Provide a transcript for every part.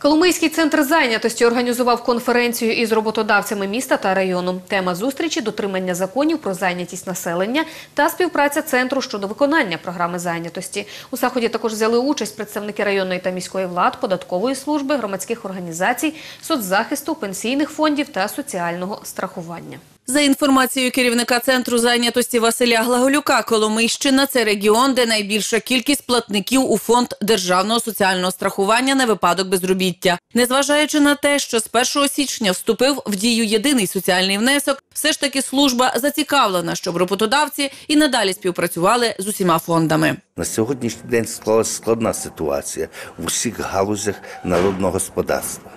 Коломийський центр зайнятості організував конференцію із роботодавцями міста та району. Тема зустрічі дотримання законів про зайнятість населення та співпраця центру щодо виконання програми зайнятості. У заході також взяли участь представники районної та міської влад, податкової служби, громадських організацій, соцзахисту, пенсійних фондів та соціального страхування. За інформацією керівника центру зайнятості Василя Глаголюка, Коломийщина це регіон, де найбільша кількість платників у фонд державного соціального страхування на випадок безробіття. Незважаючи на те, що з 1 січня вступив в дію єдиний соціальний внесок, все ж таки служба зацікавлена, щоб роботодавці і надалі співпрацювали з усіма фондами. На сьогоднішній день склалася складна ситуація в усіх галузях народного господарства.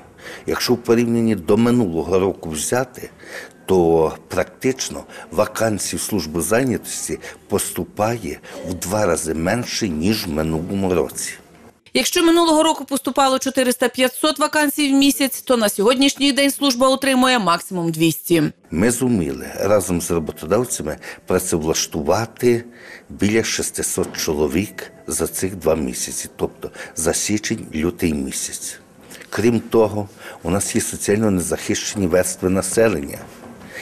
Якщо в порівнянні до минулого року взяти, то практично вакансій в службу зайнятості поступає в два рази менше, ніж в минулому році. Якщо минулого року поступало 400-500 вакансій в місяць, то на сьогоднішній день служба отримує максимум 200. Ми зуміли разом з роботодавцями працевлаштувати біля 600 чоловік за цих два місяці, тобто за січень-лютий місяць. Крім того, у нас є соціально незахищені верстви населення,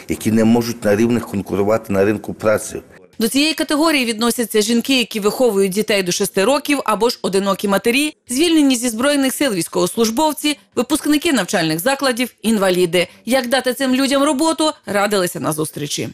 які не можуть на рівних конкурувати на ринку праці. До цієї категорії відносяться жінки, які виховують дітей до 6 років або ж одинокі матері, звільнені зі збройних сил військовослужбовці, випускники навчальних закладів, інваліди. Як дати цим людям роботу, радилися на зустрічі.